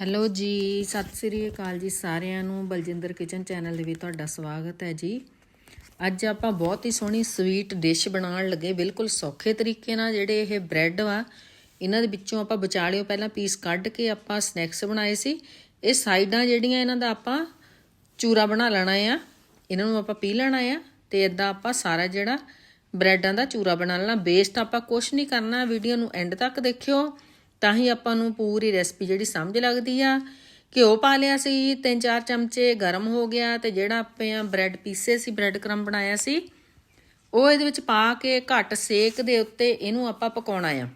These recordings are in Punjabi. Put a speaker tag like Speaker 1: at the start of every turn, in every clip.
Speaker 1: ਹੈਲੋ ਜੀ, ਸਤਿ ਸ੍ਰੀ ਅਕਾਲ ਜੀ ਸਾਰਿਆਂ ਨੂੰ, ਬਲਜਿੰਦਰ ਕਿਚਨ ਚੈਨਲ ਦੇ ਵਿੱਚ ਤੁਹਾਡਾ ਸਵਾਗਤ ਹੈ ਜੀ। ਅੱਜ ਆਪਾਂ ਬਹੁਤ ਹੀ ਸੋਹਣੀ ਸਵੀਟ ਡਿਸ਼ ਬਣਾਉਣ ਲੱਗੇ, ਬਿਲਕੁਲ ਸੌਖੇ ਤਰੀਕੇ ਨਾਲ ਜਿਹੜੇ ਇਹ ਬ੍ਰੈਡ ਵਾ, ਇਹਨਾਂ ਦੇ ਵਿੱਚੋਂ ਆਪਾਂ ਵਿਚਾਲਿਓ ਪਹਿਲਾਂ ਪੀਸ ਕੱਢ ਕੇ ਆਪਾਂ ਸਨੈਕਸ ਬਣਾਏ ਸੀ। ਇਹ ਸਾਈਡਾਂ ਜਿਹੜੀਆਂ ਇਹਨਾਂ ਦਾ ਆਪਾਂ ਚੂਰਾ ਬਣਾ ਲੈਣਾ ਆ, ਇਹਨਾਂ ਨੂੰ ਆਪਾਂ ਪੀ ਲੈਣਾ ਆ ਤੇ ਇਦਾਂ ਆਪਾਂ ਸਾਰਾ ਜਿਹੜਾ ਬ੍ਰੈਡਾਂ ਦਾ ਚੂਰਾ ਬਣਾ ਲੈਣਾ। ਬੇਸਟ ਆਪਾਂ ਕੁਝ ਨਹੀਂ ਕਰਨਾ ਵੀਡੀਓ ਨੂੰ ਐਂਡ ਤੱਕ ਦੇਖਿਓ। ਤਾਂ ਹੀ ਆਪਾਂ ਨੂੰ ਪੂਰੀ ਰੈਸਪੀ ਜਿਹੜੀ ਸਮਝ ਲੱਗਦੀ ਆ। ਘਿਓ ਪਾ ਲਿਆ ਸੀ, ਤਿੰਨ ਚਾਰ ਚਮਚੇ ਗਰਮ ਹੋ ਗਿਆ ਤੇ ਜਿਹੜਾ ਆਪਾਂ ਬ੍ਰੈਡ ਪੀਸੇ ਸੀ ਬ੍ਰੈਡ ਕਰਮ ਬਣਾਇਆ ਸੀ, ਉਹ ਇਹਦੇ ਵਿੱਚ ਪਾ ਕੇ ਘੱਟ ਸੇਕ ਦੇ ਉੱਤੇ ਇਹਨੂੰ ਆਪਾਂ ਪਕਾਉਣਾ ਆ।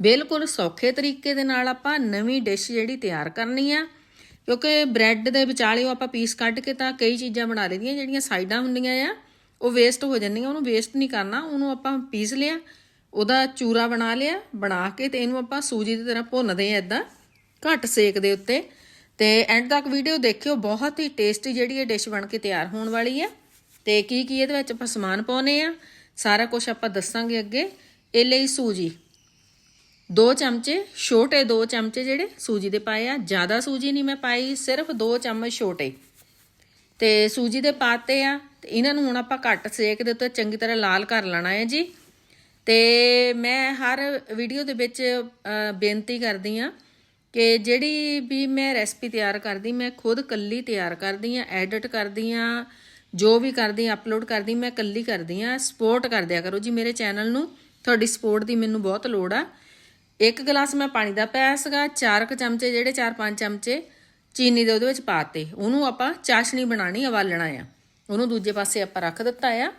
Speaker 1: ਬਿਲਕੁਲ ਸੌਖੇ ਤਰੀਕੇ ਦੇ ਨਾਲ ਆਪਾਂ ਨਵੀਂ ਡਿਸ਼ ਜਿਹੜੀ ਤਿਆਰ ਕਰਨੀ ਆ, ਕਿਉਂਕਿ ਬ੍ਰੈਡ ਦੇ ਵਿਚਾਲਿਓ ਆਪਾਂ ਪੀਸ ਕੱਢ ਕੇ ਤਾਂ ਕਈ ਚੀਜ਼ਾਂ ਬਣਾ ਲਈਆਂ ਜਿਹੜੀਆਂ ਸਾਈਡਾਂ ਹੁੰਦੀਆਂ ਆ, ਉਹ ਵੇਸਟ ਹੋ ਜਾਂਦੀਆਂ, ਉਹਨੂੰ ਵੇਸਟ ਨਹੀਂ ਕਰਨਾ, ਉਹਨੂੰ ਆਪਾਂ ਪੀਸ ਲਿਆ ਉਹਦਾ ਚੂਰਾ ਬਣਾ ਲਿਆ, ਬਣਾ ਕੇ ਤੇ ਇਹਨੂੰ ਆਪਾਂ ਸੂਜੀ ਦੀ ਤਰ੍ਹਾਂ ਭੁੰਨਦੇ ਆ ਇਦਾਂ ਘੱਟ ਸੇਕ ਦੇ ਉੱਤੇ। ਤੇ ਐਂਡ ਤੱਕ ਵੀਡੀਓ ਦੇਖਿਓ, ਬਹੁਤ ਹੀ ਟੇਸਟੀ ਜਿਹੜੀ ਇਹ ਡਿਸ਼ ਬਣ ਕੇ ਤਿਆਰ ਹੋਣ ਵਾਲੀ ਆ ਤੇ ਕੀ ਕੀ ਇਹਦੇ ਵਿੱਚ ਆਪਾਂ ਸਮਾਨ ਪਾਉਨੇ ਆ ਸਾਰਾ ਕੁਝ ਆਪਾਂ ਦੱਸਾਂਗੇ ਅੱਗੇ। ਇਹ ਲਈ ਸੂਜੀ। ਦੋ ਚਮਚੇ, ਛੋਟੇ ਦੋ ਚਮਚੇ ਜਿਹੜੇ ਸੂਜੀ ਦੇ ਪਾਏ ਆ। ਜ਼ਿਆਦਾ ਸੂਜੀ ਨਹੀਂ ਮੈਂ ਪਾਈ, ਸਿਰਫ ਦੋ ਚਮਚ ਛੋਟੇ। ਤੇ ਸੂਜੀ ਦੇ ਪਾਤੇ ਆ, ਤੇ ਇਹਨਾਂ ਨੂੰ ਹੁਣ ਆਪਾਂ ਘੱਟ ਸੇਕ ਦੇ ਉੱਤੇ ਚੰਗੀ ਤਰ੍ਹਾਂ ਲਾਲ ਕਰ ਲੈਣਾ ਹੈ ਜੀ। ਤੇ ਮੈਂ ਹਰ ਵੀਡੀਓ ਦੇ ਵਿੱਚ ਬੇਨਤੀ ਕਰਦੀ ਆ ਕਿ ਜਿਹੜੀ ਵੀ ਮੈਂ ਰੈਸਪੀ ਤਿਆਰ ਕਰਦੀ, ਮੈਂ ਖੁਦ ਕੱਲੀ ਤਿਆਰ ਕਰਦੀ ਆ ਐਡਿਟ ਕਰਦੀ ਆ ਜੋ ਵੀ ਕਰਦੀ ਆ ਅਪਲੋਡ ਕਰਦੀ, ਮੈਂ ਕੱਲੀ ਕਰਦੀ ਆ ਸਪੋਰਟ ਕਰਦਿਆ ਕਰੋ। ਜੀ, ਮੇਰੇ ਚੈਨਲ ਨੂੰ, ਤੁਹਾਡੀ ਸਪੋਰਟ ਦੀ ਮੈਨੂੰ ਬਹੁਤ ਲੋੜ ਆ। ਇੱਕ ਗਲਾਸ ਮੈਂ ਪਾਣੀ ਦਾ ਪਾਇਆ ਸੀਗਾ ਚਾਰ ਕੁ ਚਮਚੇ, ਜਿਹੜੇ 4-5 ਚਮਚੇ ਚੀਨੀ ਦੇ ਉਹਦੇ ਵਿੱਚ ਪਾਤੇ ਉਹਨੂੰ ਆਪਾਂ ਚਾਸ਼ਨੀ ਬਣਾਣੀ ਉਬਾਲਣਾ ਆ। ਉਹਨੂੰ ਦੂਜੇ ਪਾਸੇ ਆਪਾਂ ਰੱਖ ਦਿੱਤਾ ਆ।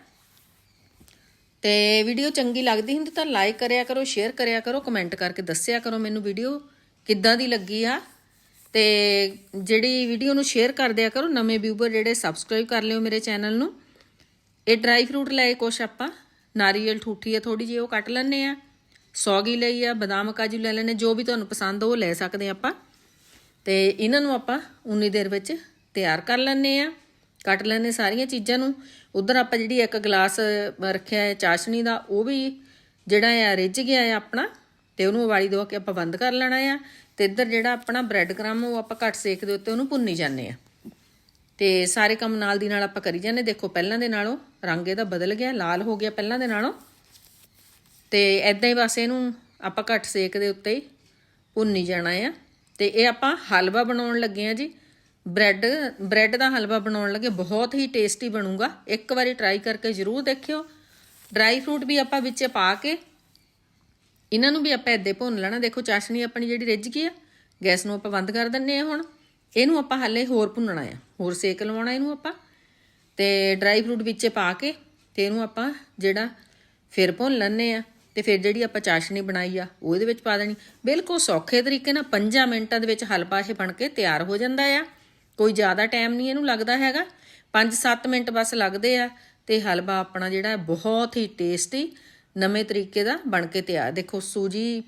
Speaker 1: ਤੇ ਵੀਡੀਓ ਚੰਗੀ ਲੱਗਦੀ ਹੁੰਦੀ ਤਾਂ ਲਾਈਕ ਕਰਿਆ ਕਰੋ ਸ਼ੇਅਰ ਕਰਿਆ ਕਰੋ ਕਮੈਂਟ ਕਰਕੇ ਦੱਸਿਆ ਕਰੋ ਮੈਨੂੰ ਵੀਡੀਓ ਕਿੱਦਾਂ ਦੀ ਲੱਗੀ ਆ। ਤੇ ਜਿਹੜੀ ਵੀਡੀਓ ਨੂੰ ਸ਼ੇਅਰ ਕਰ ਦਿਆ ਕਰੋ, ਨਵੇਂ ਵਿਊਵਰ ਜਿਹੜੇ ਸਬਸਕ੍ਰਾਈਬ ਕਰ ਲਿਓ ਮੇਰੇ ਚੈਨਲ ਨੂੰ। ਇਹ ਡਰਾਈ ਫਰੂਟ ਲਏ ਕੁਛ ਆਪਾਂ। ਨਾਰੀਅਲ ਠੂਠੀ ਆ ਥੋੜੀ ਜਿਹੀ, ਉਹ ਕੱਟ ਲੈਣੇ ਆ। ਸੌਗੀ ਲਈ ਆ, ਬਦਾਮ ਕਾਜੂ ਲੈ ਲੈਣੇ ਜੋ ਵੀ ਤੁਹਾਨੂੰ ਪਸੰਦ ਉਹ ਲੈ ਸਕਦੇ ਆਪਾਂ। ਤੇ ਇਹਨਾਂ ਨੂੰ ਆਪਾਂ ਉਨੀ ਦੇਰ ਵਿੱਚ ਤਿਆਰ ਕਰ ਲੈਣੇ ਆ। ਕੱਟ ਲੈਣੇ ਸਾਰੀਆਂ ਚੀਜ਼ਾਂ ਨੂੰ। ਉਧਰ ਆਪਾਂ ਜਿਹੜੀ ਇੱਕ ਗਲਾਸ ਰੱਖਿਆ ਹੈ ਚਾਸ਼ਨੀ ਦਾ, ਉਹ ਵੀ ਜਿਹੜਾ ਆ ਰਿੱਝ ਗਿਆ ਹੈ ਆਪਣਾ ਤੇ ਉਹਨੂੰ ਉਬਾਲੀ ਦੋ ਕੇ ਆਪਾਂ ਬੰਦ ਕਰ ਲੈਣਾ ਆ ਤੇ ਇੱਧਰ ਜਿਹੜਾ ਆਪਣਾ ਬ੍ਰੈਡ ਕ੍ਰਮ ਉਹ ਆਪਾਂ ਘੱਟ ਸੇਕ ਦੇ ਉੱਤੇ ਉਹਨੂੰ ਭੁੰਨੀ ਜਾਂਦੇ ਆ। ਤੇ ਸਾਰੇ ਕੰਮ ਨਾਲ ਦੀ ਨਾਲ ਆਪਾਂ ਕਰੀ ਜਾਂਦੇ। ਦੇਖੋ ਪਹਿਲਾਂ ਦੇ ਨਾਲੋਂ ਰੰਗ ਇਹਦਾ ਬਦਲ ਗਿਆ, ਲਾਲ ਹੋ ਗਿਆ ਪਹਿਲਾਂ ਦੇ ਨਾਲੋਂ। ਤੇ ਐਦਾਂ ਹੀ ਬਸ ਇਹਨੂੰ ਆਪਾਂ ਘੱਟ ਸੇਕ ਦੇ ਉੱਤੇ ਭੁੰਨੀ ਜਾਣਾ ਆ। ਤੇ ਇਹ ਆਪਾਂ ਹਲਵਾ ਬਣਾਉਣ ਲੱਗੇ ਆ ਜੀ। ਬ੍ਰੈਡ ਬ੍ਰੈਡ ਦਾ ਹਲਵਾ ਬਣਾਉਣ ਲੱਗੇ, ਬਹੁਤ ਹੀ ਟੇਸਟੀ ਬਣੂਗਾ। ਇੱਕ ਵਾਰੀ ਟਰਾਈ ਕਰਕੇ ਜ਼ਰੂਰ ਦੇਖਿਓ। ਡਰਾਈ ਫਰੂਟ ਵੀ ਆਪਾਂ ਵਿੱਚ ਪਾ ਕੇ, ਇਹਨਾਂ ਨੂੰ ਵੀ ਆਪਾਂ ਇੱਦੇ ਭੁੰਨ ਲੈਣਾ। ਦੇਖੋ ਚਾਸ਼ਨੀ ਆਪਣੀ ਜਿਹੜੀ ਰਿੱਝ ਗਈ ਆ, ਗੈਸ ਨੂੰ ਆਪਾਂ ਬੰਦ ਕਰ ਦਿੰਨੇ ਆ ਹੁਣ। ਇਹਨੂੰ ਆਪਾਂ ਹਾਲੇ ਹੋਰ ਭੁੰਨਣਾ ਆ। ਹੋਰ ਸੇਕ ਲਵਾਉਣਾ ਇਹਨੂੰ ਆਪਾਂ। ਤੇ ਡਰਾਈ ਫਰੂਟ ਵਿੱਚ ਪਾ ਕੇ, ਤੇ ਇਹਨੂੰ ਆਪਾਂ ਜਿਹੜਾ ਫਿਰ ਭੁੰਨ ਲੈਣੇ ਆ। ਤੇ ਫਿਰ ਜਿਹੜੀ ਆਪਾਂ ਚਾਸ਼ਨੀ ਬਣਾਈ ਆ, ਉਹ ਇਹਦੇ ਵਿੱਚ ਪਾ ਦੇਣੀ। ਬਿਲਕੁਲ ਸੌਖੇ ਤਰੀਕੇ ਨਾਲ 5 ਮਿੰਟਾਂ ਦੇ ਵਿੱਚ ਹਲਵਾ ਇਹ ਬਣ ਕੇ ਤਿਆਰ ਹੋ ਜਾਂਦਾ ਆ। ਕੋਈ ਜ਼ਿਆਦਾ ਟਾਈਮ ਨਹੀਂ ਇਹਨੂੰ ਲੱਗਦਾ ਹੈਗਾ। 5-7 ਮਿੰਟ ਬਸ ਲੱਗਦੇ ਆ ਤੇ ਹਲਵਾ ਆਪਣਾ ਜਿਹੜਾ ਬਹੁਤ ਹੀ ਟੇਸਟੀ ਨਵੇਂ ਤਰੀਕੇ ਦਾ ਬਣ ਕੇ ਤਿਆਰ। ਦੇਖੋ ਸੂਜੀ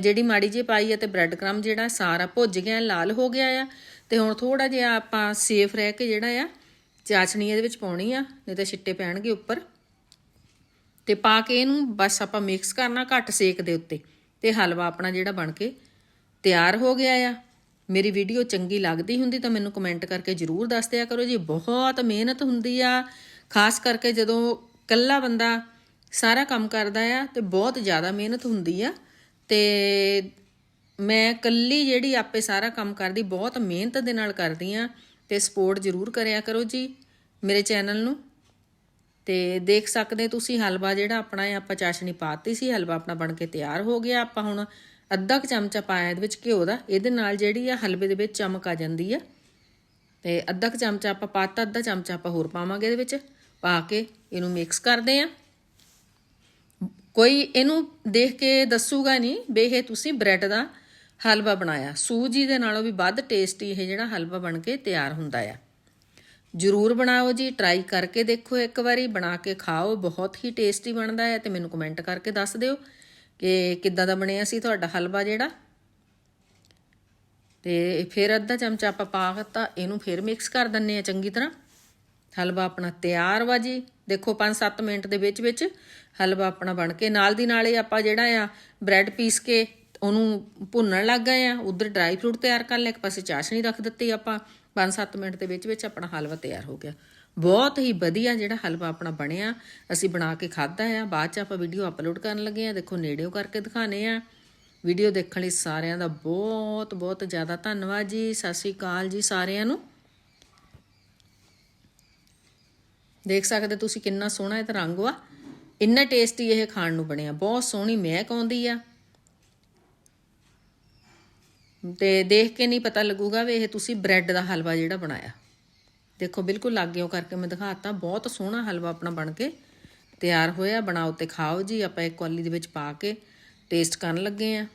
Speaker 1: ਜਿਹੜੀ ਮਾੜੀ ਜਿਹੀ ਪਾਈ ਆ ਤੇ ਬ੍ਰੈਡ ਕ੍ਰਮ ਜਿਹੜਾ ਸਾਰਾ ਭੁੱਜ ਗਿਆ, ਲਾਲ ਹੋ ਗਿਆ ਆ। ਤੇ ਹੁਣ ਥੋੜਾ ਜਿਹਾ ਆਪਾਂ ਸੇਫ ਰਹਿ ਕੇ ਜਿਹੜਾ ਆ, ਚਾਸ਼ਨੀ ਇਹਦੇ ਵਿੱਚ ਪਾਉਣੀ ਆ, ਨਹੀਂ ਤਾਂ ਛਿੱਟੇ ਪੈਣਗੇ ਉੱਪਰ। ਤੇ ਪਾ ਕੇ ਇਹਨੂੰ ਬਸ ਆਪਾਂ ਮਿਕਸ ਕਰਨਾ ਘੱਟ ਸੇਕ ਦੇ ਉੱਤੇ। ਤੇ ਹਲਵਾ ਆਪਣਾ ਜਿਹੜਾ ਬਣ ਕੇ ਤਿਆਰ ਹੋ ਗਿਆ ਆ। ਮੇਰੀ ਵੀਡੀਓ ਚੰਗੀ ਲੱਗਦੀ ਹੁੰਦੀ ਤਾਂ ਮੈਨੂੰ ਕਮੈਂਟ ਕਰਕੇ ਜਰੂਰ ਦੱਸ ਦਿਆ ਕਰੋ ਜੀ। ਬਹੁਤ ਮਿਹਨਤ ਹੁੰਦੀ ਆ। ਖਾਸ ਕਰਕੇ ਜਦੋਂ ਕੱਲਾ ਬੰਦਾ ਸਾਰਾ ਕੰਮ ਕਰਦਾ ਆ ਤੇ ਬਹੁਤ ਜ਼ਿਆਦਾ ਮਿਹਨਤ ਹੁੰਦੀ ਆ। ਤੇ ਮੈਂ ਕੱਲੀ ਜਿਹੜੀ ਆਪੇ ਸਾਰਾ ਕੰਮ ਕਰਦੀ, ਬਹੁਤ ਮਿਹਨਤ ਦੇ ਨਾਲ ਕਰਦੀ ਆ ਤੇ ਸਪੋਰਟ ਜਰੂਰ ਕਰਿਆ ਕਰੋ ਜੀ ਮੇਰੇ ਚੈਨਲ ਨੂੰ। ਤੇ ਦੇਖ ਸਕਦੇ ਤੁਸੀਂ ਹਲਵਾ ਜਿਹੜਾ ਆਪਣਾ ਇਹ ਆਪਾਂ ਚਾਸ਼ਨੀ ਪਾਤੀ ਸੀ, ਹਲਵਾ ਆਪਣਾ ਬਣ ਕੇ ਤਿਆਰ ਹੋ ਗਿਆ। ਆਪਾਂ ਹੁਣ ਅੱਧਾ ਕੁ ਚਮਚਾ ਪਾਇਆ ਇਹਦੇ ਵਿੱਚ ਘਿਓ ਦਾ, ਇਹਦੇ ਨਾਲ ਜਿਹੜੀ ਆ ਹਲਵੇ ਦੇ ਵਿੱਚ ਚਮਕ ਆ ਜਾਂਦੀ ਆ। ਤੇ ਅੱਧਾ ਕੁ ਚਮਚਾ ਆਪਾਂ ਪਾਤਾ, ਅੱਧਾ ਚਮਚਾ ਆਪਾਂ ਹੋਰ ਪਾਵਾਂਗੇ ਇਹਦੇ ਵਿੱਚ, ਪਾ ਕੇ ਇਹਨੂੰ ਮਿਕਸ ਕਰਦੇ ਆ। ਕੋਈ ਇਹਨੂੰ ਦੇਖ ਕੇ ਦੱਸੂਗਾ ਨਹੀਂ ਬੇ ਇਹ ਤੁਸੀਂ ਬ੍ਰੈਡ ਦਾ ਹਲਵਾ ਬਣਾਇਆ। ਸੂਜੀ ਦੇ ਨਾਲੋਂ ਵੀ ਵੱਧ ਟੇਸਟੀ ਇਹ ਜਿਹੜਾ ਹਲਵਾ ਬਣ ਕੇ ਤਿਆਰ ਹੁੰਦਾ ਆ। ਜਰੂਰ ਬਣਾਓ ਜੀ ਟਰਾਈ ਕਰਕੇ ਦੇਖੋ ਇੱਕ ਵਾਰੀ, ਬਣਾ ਕੇ ਖਾਓ, ਬਹੁਤ ਹੀ ਟੇਸਟੀ ਬਣਦਾ ਹੈ ਤੇ ਮੈਨੂੰ ਕਮੈਂਟ ਕਰਕੇ ਦੱਸ ਦਿਓ। ਕਿ ਕਿੱਦਾਂ ਦਾ ਬਣਿਆ ਸੀ ਤੁਹਾਡਾ ਹਲਵਾ ਜਿਹੜਾ? ਤੇ ਫਿਰ ਅੱਧਾ ਚਮਚਾ ਆਪਾਂ ਪਾ ਦਿੱਤਾ, ਇਹਨੂੰ ਫਿਰ ਮਿਕਸ ਕਰ ਦਿੰਨੇ ਆ ਚੰਗੀ ਤਰ੍ਹਾਂ। ਹਲਵਾ ਆਪਣਾ ਤਿਆਰ ਵਾ ਜੀ। ਦੇਖੋ 5-7 ਮਿੰਟ ਦੇ ਵਿੱਚ ਵਿੱਚ ਹਲਵਾ ਆਪਣਾ ਬਣ ਕੇ ਨਾਲ ਦੀ ਨਾਲ ਹੀ ਆਪਾਂ ਜਿਹੜਾ ਆ ਬ੍ਰੈਡ ਪੀਸ ਕੇ ਉਹਨੂੰ ਭੁੰਨਣ ਲੱਗ ਗਏ ਆ। ਉਧਰ ਡਰਾਈ ਫਰੂਟ ਤਿਆਰ ਕਰ ਲਿਆ, ਇੱਕ ਪਾਸੇ ਚਾਸ਼ਨੀ ਰੱਖ ਦਿੱਤੀ ਆਪਾਂ। 5-7 ਮਿੰਟ ਦੇ ਵਿੱਚ ਵਿੱਚ ਆਪਣਾ ਹਲਵਾ ਤਿਆਰ ਹੋ ਗਿਆ। ਬਹੁਤ ਹੀ ਵਧੀਆ ਜਿਹੜਾ ਹਲਵਾ ਆਪਣਾ ਬਣਿਆ। ਅਸੀਂ ਬਣਾ ਕੇ ਖਾਧਾ ਆ। ਬਾਅਦ ਚ ਆਪਾਂ ਵੀਡੀਓ ਅਪਲੋਡ ਕਰਨ ਲੱਗੇ ਆ। ਦੇਖੋ, ਨੇੜਿਓਂ ਕਰਕੇ ਦਿਖਾਣੇ ਆ। ਵੀਡੀਓ ਦੇਖਣ ਲਈ ਸਾਰਿਆਂ ਦਾ ਬਹੁਤ ਬਹੁਤ ਜ਼ਿਆਦਾ ਧੰਨਵਾਦ ਜੀ। ਸਤਿ ਸ਼੍ਰੀ ਅਕਾਲ ਜੀ ਸਾਰਿਆਂ ਨੂੰ। ਦੇਖ ਸਕਦੇ ਤੁਸੀਂ ਕਿੰਨਾ ਸੋਹਣਾ ਇਹ ਤਾਂ ਰੰਗ ਵਾ। ਇੰਨਾ ਟੇਸਟੀ ਇਹ ਖਾਣ ਨੂੰ ਬਣਿਆ। ਬਹੁਤ ਸੋਹਣੀ ਮਹਿਕ ਆਉਂਦੀ ਆ। ਤੇ ਦੇਖ ਕੇ ਨਹੀਂ ਪਤਾ ਲੱਗੂਗਾ ਵੀ ਇਹ ਤੁਸੀਂ ਬ੍ਰੈਡ ਦਾ ਹਲਵਾ ਜਿਹੜਾ ਬਣਾਇਆ। ਦੇਖੋ, ਬਿਲਕੁਲ ਲਾਗਿਓ ਕਰਕੇ ਮੈਂ ਦਿਖਾਤਾ। ਬਹੁਤ ਸੋਹਣਾ ਹਲਵਾ ਆਪਣਾ ਬਣ ਕੇ ਤਿਆਰ ਹੋਇਆ। ਬਣਾਓ ਤੇ ਖਾਓ ਜੀ, ਆਪਾਂ ਇੱਕ ਕੌਲੀ ਦੇ ਵਿੱਚ ਪਾ ਕੇ ਟੇਸਟ ਕਰਨ ਲੱਗੇ ਆ